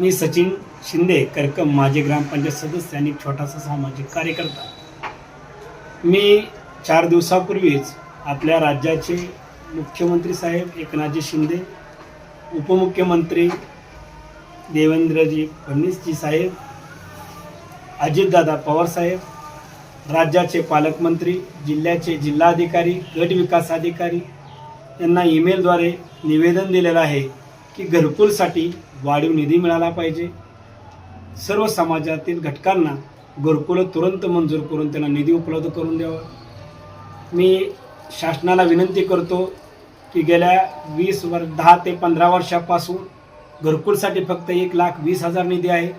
मी सचिन शिंदे करकम माजी ग्रामपंचायत सदस्य आणि छोटासा सामाजिक कार्यकर्ता. मी चार दिवसापूर्वीच आपल्या राज्याचे मुख्यमंत्री साहेब एकनाथजी शिंदे उपमुख्यमंत्री देवेंद्रजी फडणवीसजी साहेब अजितदादा पवारसाहेब राज्याचे पालकमंत्री जिल्ह्याचे जिल्हाधिकारी गट विकास अधिकारी यांना ईमेलद्वारे निवेदन दिलेलं आहे की घरकुलसाठी वाढीव निधी मिळाला पाहिजे. सर्व समाजातील घटकांना घरकुलं तुरंत मंजूर करून त्यांना निधी उपलब्ध करून द्यावा. मी शासनाला विनंती करतो की गेल्या वीस वर दहा ते पंधरा वर्षापासून घरकुलसाठी फक्त एक लाख वीस हजार निधी आहे.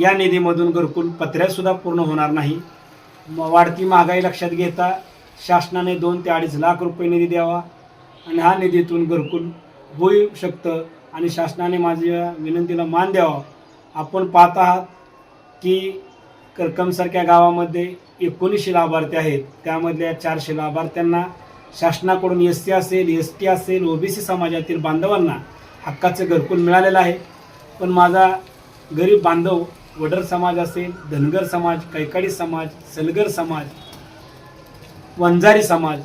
या निधीमधून घरकुल पत्र्यासुद्धा पूर्ण होणार नाही. म- वाढती महागाई लक्षात घेता शासनाने दोन ते अडीच लाख रुपये निधी द्यावा आणि हा निधीतून घरकुल होऊ शकतं. आणि शासनाने माझ्या विनंतीला मान द्यावा. आपण पाहत आहात की करकमसारख्या गावामध्ये एकोणीसशे लाभार्थी आहेत. त्यामधल्या चारशे लाभार्थ्यांना शासनाकडून एस सी असेल एस टी असेल ओबीसी समाजातील बांधवांना हक्काचं घरकुल मिळालेलं आहे. पण माझा गरीब बांधव वडर समाज असेल धनगर समाज कैकाडी समाज सलगर समाज वंजारी समाज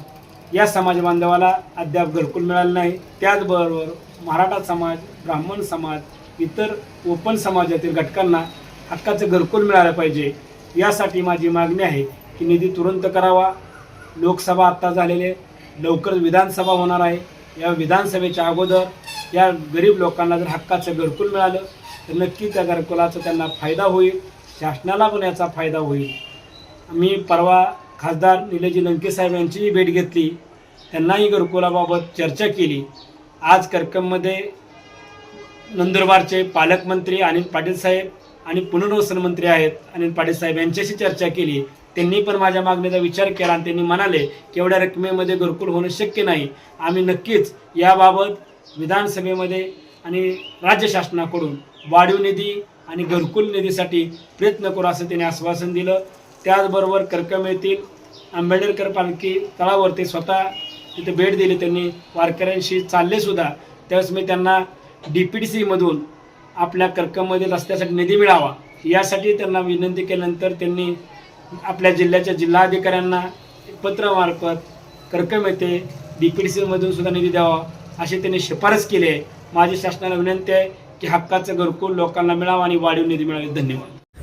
या समाज बांधवाला अद्याप घरकुल मिळालं नाही. त्याचबरोबर मराठा समाज ब्राह्मण समाज इतर ओपन समाजातील घटकांना हक्काचं घरकुल मिळालं पाहिजे. यासाठी माझी मागणी आहे की निधी तुरंत करावा. लोकसभा आत्ता झालेले लवकर विधानसभा होणार आहे. या विधानसभेच्या अगोदर या गरीब लोकांना जर हक्काचं घरकुल मिळालं तर नक्की त्या घरकुलाचा त्यांना फायदा होईल. शासनाला पण याचा फायदा होईल. मी परवा खासदार निलजी लंके साहेब यांचीही भेट घेतली. त्यांनाही घरकुलाबाबत चर्चा केली. आज करकममध्ये नंदुरबारचे पालकमंत्री अनिल पाटील साहेब आणि पुनर्वसन मंत्री आहेत अनिल पाटील साहेब यांच्याशी चर्चा केली. त्यांनी पण माझ्या मागणीचा विचार केला आणि त्यांनी म्हणाले की एवढ्या रकमेमध्ये घरकुल होणं शक्य नाही. आम्ही नक्कीच याबाबत विधानसभेमध्ये आणि राज्य शासनाकडून वाढीव निधी आणि घरकुल निधीसाठी प्रयत्न करू असं त्यांनी आश्वासन दिलं. त्याचबरोबर करकम येथील आंबेडकर पालखी तळावरती स्वतः तिथे भेट दिली त्यांनी. वारकऱ्यांशी चालले सुद्धा. त्यावेळेस मी त्यांना डी पी डी सीमधून आपल्या कर्कममध्ये रस्त्यासाठी निधी मिळावा यासाठी त्यांना विनंती केल्यानंतर त्यांनी आपल्या जिल्ह्याच्या जिल्हाधिकाऱ्यांना पत्रमार्फत कर्कम येथे डी पी डी सीमधून सुद्धा निधी द्यावा अशी त्यांनी शिफारस केली आहे. माझी शासनाला विनंती आहे की हक्काचं घरकुल लोकांना मिळावं आणि वाढीव निधी मिळावी. धन्यवाद.